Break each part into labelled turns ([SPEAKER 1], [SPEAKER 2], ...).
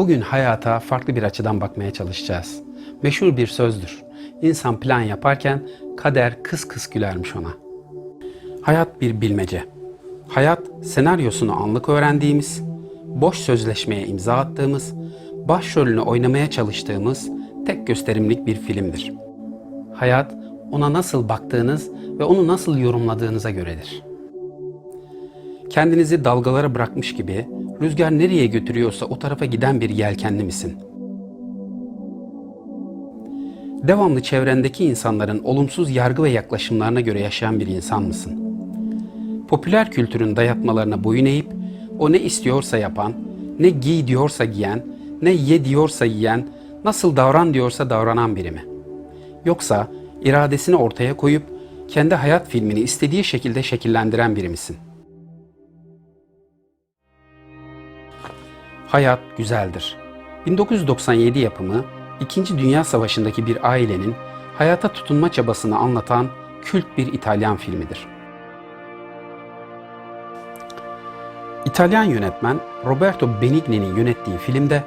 [SPEAKER 1] Bugün hayata farklı bir açıdan bakmaya çalışacağız. Meşhur bir sözdür. İnsan plan yaparken kader kıs kıs gülermiş ona. Hayat bir bilmece. Hayat senaryosunu anlık öğrendiğimiz, boş sözleşmeye imza attığımız, başrolünü oynamaya çalıştığımız tek gösterimlik bir filmdir. Hayat ona nasıl baktığınız ve onu nasıl yorumladığınıza göredir. Kendinizi dalgalara bırakmış gibi rüzgar nereye götürüyorsa o tarafa giden bir yelkenli misin? Devamlı çevrendeki insanların olumsuz yargı ve yaklaşımlarına göre yaşayan bir insan mısın? Popüler kültürün dayatmalarına boyun eğip o ne istiyorsa yapan, ne giy diyorsa giyen, ne ye diyorsa yiyen, nasıl davran diyorsa davranan biri mi? Yoksa iradesini ortaya koyup kendi hayat filmini istediği şekilde şekillendiren biri misin? Hayat güzeldir. 1997 yapımı 2. Dünya Savaşı'ndaki bir ailenin hayata tutunma çabasını anlatan kült bir İtalyan filmidir. İtalyan yönetmen Roberto Benigni'nin yönettiği filmde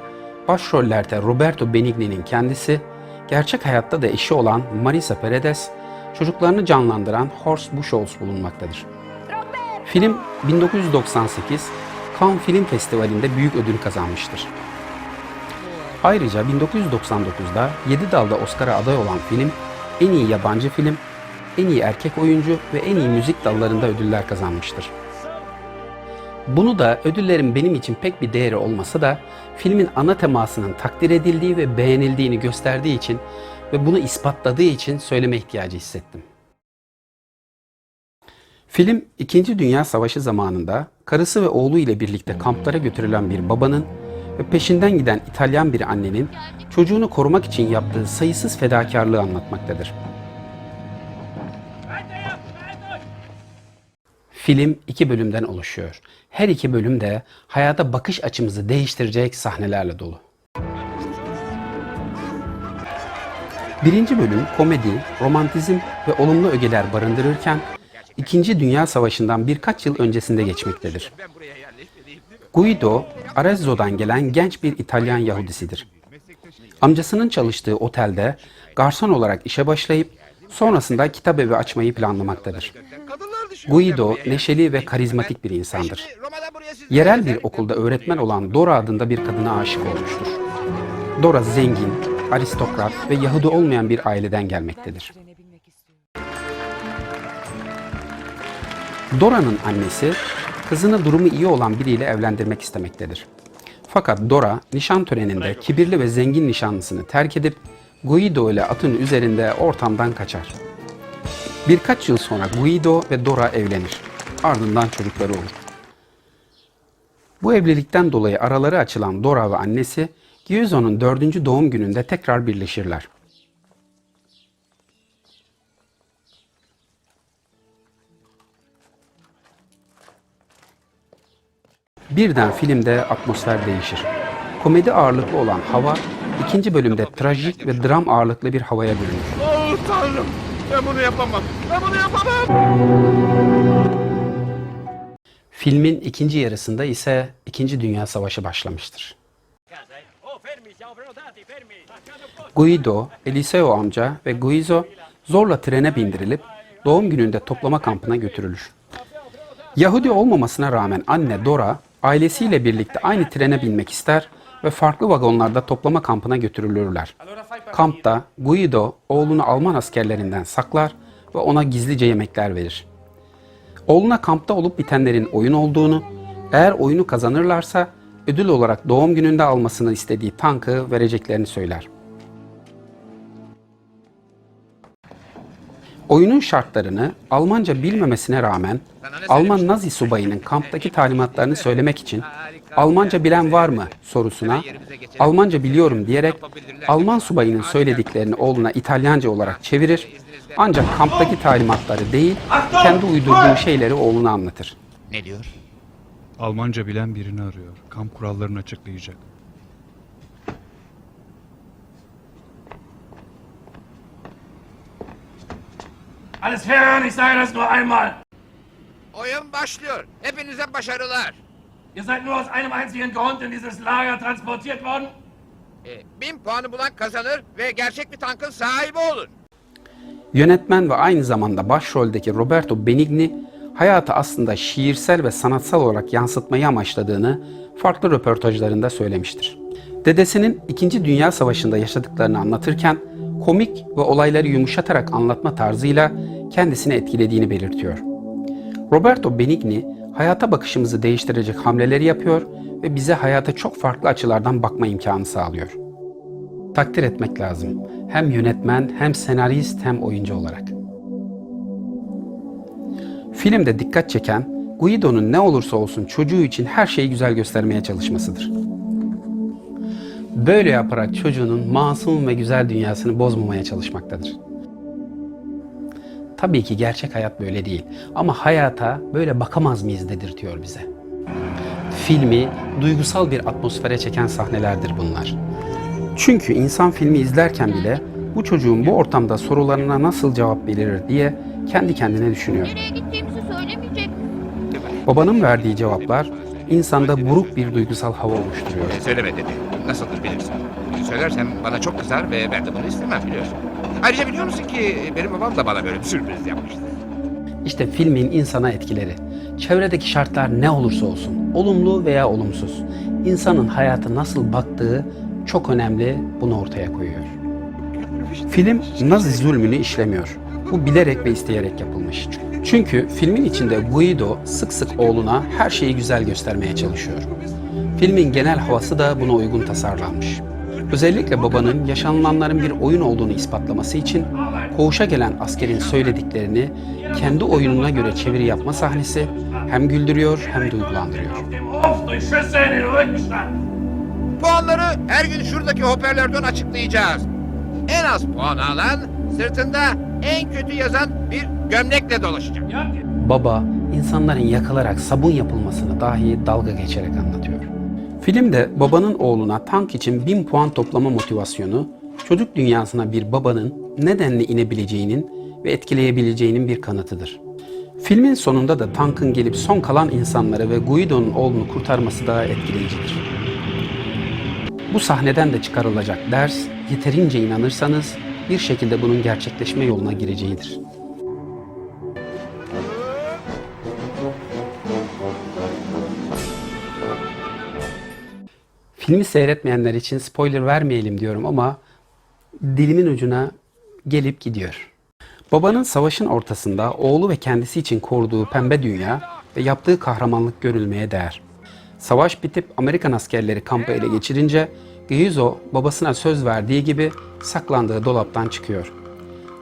[SPEAKER 1] başrollerde Roberto Benigni'nin kendisi, gerçek hayatta da eşi olan Marisa Paredes, çocuklarını canlandıran Horst Buchholz bulunmaktadır. Film 1998 Cannes Film Festivali'nde büyük ödül kazanmıştır. Ayrıca 1999'da 7 dalda Oscar'a aday olan film, en iyi yabancı film, en iyi erkek oyuncu ve en iyi müzik dallarında ödüller kazanmıştır. Bunu da ödüllerin benim için pek bir değeri olmasa da filmin ana temasının takdir edildiği ve beğenildiğini gösterdiği için ve bunu ispatladığı için söyleme ihtiyacı hissettim. Film 2. Dünya Savaşı zamanında karısı ve oğlu ile birlikte kamplara götürülen bir babanın ve peşinden giden İtalyan bir annenin çocuğunu korumak için yaptığı sayısız fedakarlığı anlatmaktadır. Film iki bölümden oluşuyor. Her iki bölüm de hayata bakış açımızı değiştirecek sahnelerle dolu. Birinci bölüm komedi, romantizm ve olumlu ögeler barındırırken İkinci Dünya Savaşı'ndan birkaç yıl öncesinde geçmektedir. Guido, Arezzo'dan gelen genç bir İtalyan Yahudisidir. Amcasının çalıştığı otelde garson olarak işe başlayıp sonrasında kitap evi açmayı planlamaktadır. Guido neşeli ve karizmatik bir insandır. Yerel bir okulda öğretmen olan Dora adında bir kadına aşık olmuştur. Dora zengin, aristokrat ve Yahudi olmayan bir aileden gelmektedir. Dora'nın annesi kızını durumu iyi olan biriyle evlendirmek istemektedir. Fakat Dora nişan töreninde kibirli ve zengin nişanlısını terk edip Guido ile atın üzerinde ortamdan kaçar. Birkaç yıl sonra Guido ve Dora evlenir. Ardından çocukları olur. Bu evlilikten dolayı araları açılan Dora ve annesi Giuso'nun dördüncü doğum gününde tekrar birleşirler. Birden filmde atmosfer değişir. Komedi ağırlıklı olan hava ikinci bölümde trajik ve dram ağırlıklı bir havaya bürünür.
[SPEAKER 2] Oh tanrım. Ben bunu yapamam. Ben bunu yapamam.
[SPEAKER 1] Filmin ikinci yarısında ise İkinci Dünya Savaşı başlamıştır. Guido, Eliseo amca ve Guizo zorla trene bindirilip doğum gününde toplama kampına götürülür. Yahudi olmamasına rağmen anne Dora ailesiyle birlikte aynı trene binmek ister ve farklı vagonlarda toplama kampına götürülürler. Kampta Guido oğlunu Alman askerlerinden saklar ve ona gizlice yemekler verir. Oğluna kampta olup bitenlerin oyun olduğunu, eğer oyunu kazanırlarsa ödül olarak doğum gününde almasını istediği tankı vereceklerini söyler. Oyunun şartlarını Almanca bilmemesine rağmen Alman Nazi subayının kamptaki talimatlarını söylemek için Almanca bilen var mı sorusuna Almanca biliyorum diyerek Alman subayının söylediklerini oğluna İtalyanca olarak çevirir ancak kamptaki talimatları değil kendi uydurduğu şeyleri oğluna anlatır.
[SPEAKER 3] Ne diyor?
[SPEAKER 4] Almanca bilen birini arıyor. Kamp kurallarını açıklayacak.
[SPEAKER 5] Alles hören, ich sage das nur einmal.
[SPEAKER 3] Oyun başlıyor. Hepinize başarılar.
[SPEAKER 5] Ihr seid nur aus einem einzigen Grund in dieses Lager transportiert worden?
[SPEAKER 2] E, bin puanı bulan kazanır ve gerçek bir tankın sahibi olur.
[SPEAKER 1] Yönetmen ve aynı zamanda başroldeki Roberto Benigni hayatı aslında şiirsel ve sanatsal olarak yansıtmayı amaçladığını farklı röportajlarında söylemiştir. Dedesinin 2. Dünya Savaşı'nda yaşadıklarını anlatırken komik ve olayları yumuşatarak anlatma tarzıyla kendisini etkilediğini belirtiyor. Roberto Benigni hayata bakışımızı değiştirecek hamleleri yapıyor ve bize hayata çok farklı açılardan bakma imkanı sağlıyor. Takdir etmek lazım. Hem yönetmen, hem senarist, hem oyuncu olarak. Filmde dikkat çeken Guido'nun ne olursa olsun çocuğu için her şeyi güzel göstermeye çalışmasıdır. Böyle yaparak çocuğunun masum ve güzel dünyasını bozmamaya çalışmaktadır. Tabii ki gerçek hayat böyle değil ama hayata böyle bakamaz mıyız dedirtiyor bize. Filmi duygusal bir atmosfere çeken sahnelerdir bunlar. Çünkü insan filmi izlerken bile bu çocuğun bu ortamda sorularına nasıl cevap verir diye kendi kendine düşünüyor. Babanın verdiği cevaplar insanda buruk bir duygusal hava oluşturuyor.
[SPEAKER 2] Söyleme dedi. Nasıldır bilirsin. Söylersem bana çok kızar ve ben de bunu istemem biliyorsun. Ayrıca biliyor musun ki benim babam da bana böyle bir sürpriz yapmıştı.
[SPEAKER 1] İşte filmin insana etkileri. Çevredeki şartlar ne olursa olsun, olumlu veya olumsuz, insanın hayata nasıl baktığı çok önemli bunu ortaya koyuyor. Film Nazi zulmünü işlemiyor. Bu bilerek ve isteyerek yapılmış. Çünkü filmin içinde Guido sık sık oğluna her şeyi güzel göstermeye çalışıyor. Filmin genel havası da buna uygun tasarlanmış. Özellikle babanın yaşanılanların bir oyun olduğunu ispatlaması için koğuşa gelen askerin söylediklerini kendi oyununa göre çeviri yapma sahnesi hem güldürüyor hem duygulandırıyor.
[SPEAKER 2] Puanları her gün şuradaki hoparlörden açıklayacağız. En az puan alan sırtında en kötü yazan bir gömlekle dolaşacak.
[SPEAKER 1] Baba insanların yakılarak sabun yapılmasını dahi dalga geçerek anlatıyor. Filmde babanın oğluna tank için 1000 puan toplama motivasyonu çocuk dünyasına bir babanın nedenle inebileceğinin ve etkileyebileceğinin bir kanıtıdır. Filmin sonunda da tankın gelip son kalan insanları ve Guido'nun oğlunu kurtarması da etkileyicidir. Bu sahneden de çıkarılacak ders, yeterince inanırsanız bir şekilde bunun gerçekleşme yoluna gireceğidir. Filmi seyretmeyenler için spoiler vermeyelim diyorum ama dilimin ucuna gelip gidiyor. Babanın savaşın ortasında oğlu ve kendisi için koruduğu pembe dünya ve yaptığı kahramanlık görülmeye değer. Savaş bitip Amerikan askerleri kampı ele geçirince Gyuzo babasına söz verdiği gibi saklandığı dolaptan çıkıyor.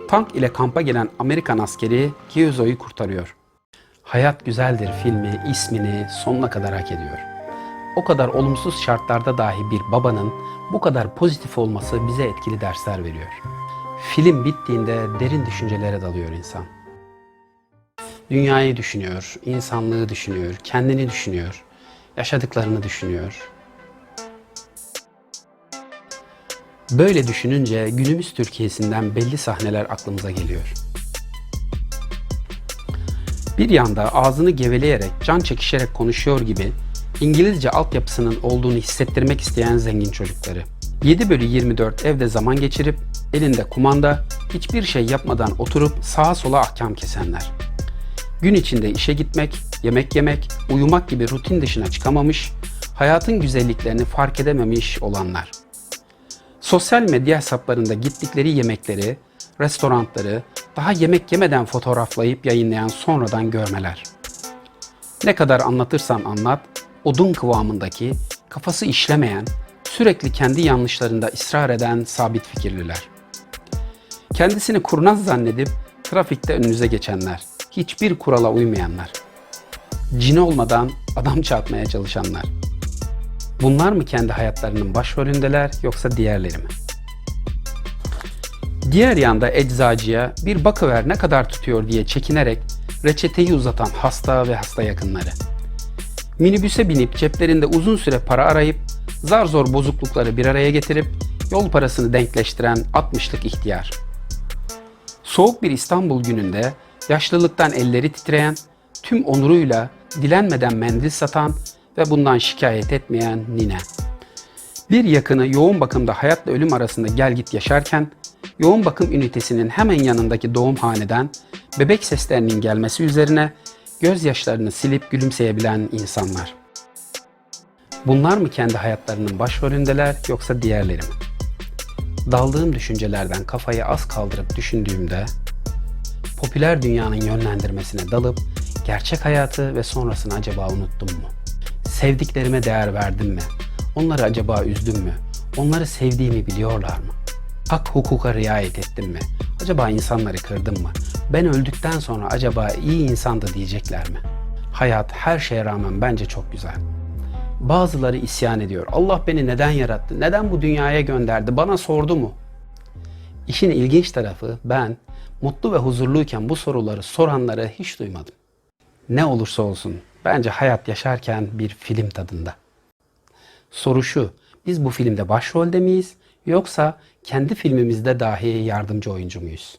[SPEAKER 1] Tank ile kampa gelen Amerikan askeri Gyuzo'yu kurtarıyor. Hayat Güzeldir filmi ismini sonuna kadar hak ediyor. O kadar olumsuz şartlarda dahi bir babanın bu kadar pozitif olması bize etkili dersler veriyor. Film bittiğinde derin düşüncelere dalıyor insan. Dünyayı düşünüyor, insanlığı düşünüyor, kendini düşünüyor, yaşadıklarını düşünüyor. Böyle düşününce günümüz Türkiye'sinden belli sahneler aklımıza geliyor. Bir yanda ağzını geveleyerek, can çekişerek konuşuyor gibi İngilizce altyapısının olduğunu hissettirmek isteyen zengin çocukları. 7 bölü 24 evde zaman geçirip elinde kumanda, hiçbir şey yapmadan oturup sağa sola ahkam kesenler. Gün içinde işe gitmek, yemek yemek, uyumak gibi rutin dışına çıkamamış, hayatın güzelliklerini fark edememiş olanlar. Sosyal medya hesaplarında gittikleri yemekleri, restoranları daha yemek yemeden fotoğraflayıp yayınlayan sonradan görmeler. Ne kadar anlatırsan anlat, odun kıvamındaki, kafası işlemeyen, sürekli kendi yanlışlarında ısrar eden sabit fikirliler. Kendisini kurnaz zannedip trafikte önünüze geçenler, hiçbir kurala uymayanlar. Cin olmadan adam çarpmaya çalışanlar. Bunlar mı kendi hayatlarının başrolündeler yoksa diğerleri mi? Diğer yanda eczacıya bir bakıver ne kadar tutuyor diye çekinerek reçeteyi uzatan hasta ve hasta yakınları. Minibüse binip ceplerinde uzun süre para arayıp zar zor bozuklukları bir araya getirip yol parasını denkleştiren 60'lık ihtiyar. Soğuk bir İstanbul gününde yaşlılıktan elleri titreyen, tüm onuruyla dilenmeden mendil satan ve bundan şikayet etmeyen nine. Bir yakını yoğun bakımda hayatla ölüm arasında gel git yaşarken yoğun bakım ünitesinin hemen yanındaki doğumhaneden bebek seslerinin gelmesi üzerine gözyaşlarını silip gülümseyebilen insanlar. Bunlar mı kendi hayatlarının başrolündeler yoksa diğerleri mi? Daldığım düşüncelerden kafayı az kaldırıp düşündüğümde popüler dünyanın yönlendirmesine dalıp gerçek hayatı ve sonrasını acaba unuttum mu? Sevdiklerime değer verdim mi? Onları acaba üzdüm mü? Onları sevdiğimi biliyorlar mı? Hak hukuka riayet ettim mi? Acaba insanları kırdım mı? Ben öldükten sonra acaba iyi insandı diyecekler mi? Hayat her şeye rağmen bence çok güzel. Bazıları isyan ediyor. Allah beni neden yarattı? Neden bu dünyaya gönderdi? Bana sordu mu? İşin ilginç tarafı ben mutlu ve huzurluyken bu soruları soranları hiç duymadım. Ne olursa olsun bence hayat yaşarken bir film tadında. Soru şu, biz bu filmde başrolde miyiz yoksa kendi filmimizde dahi yardımcı oyuncu muyuz?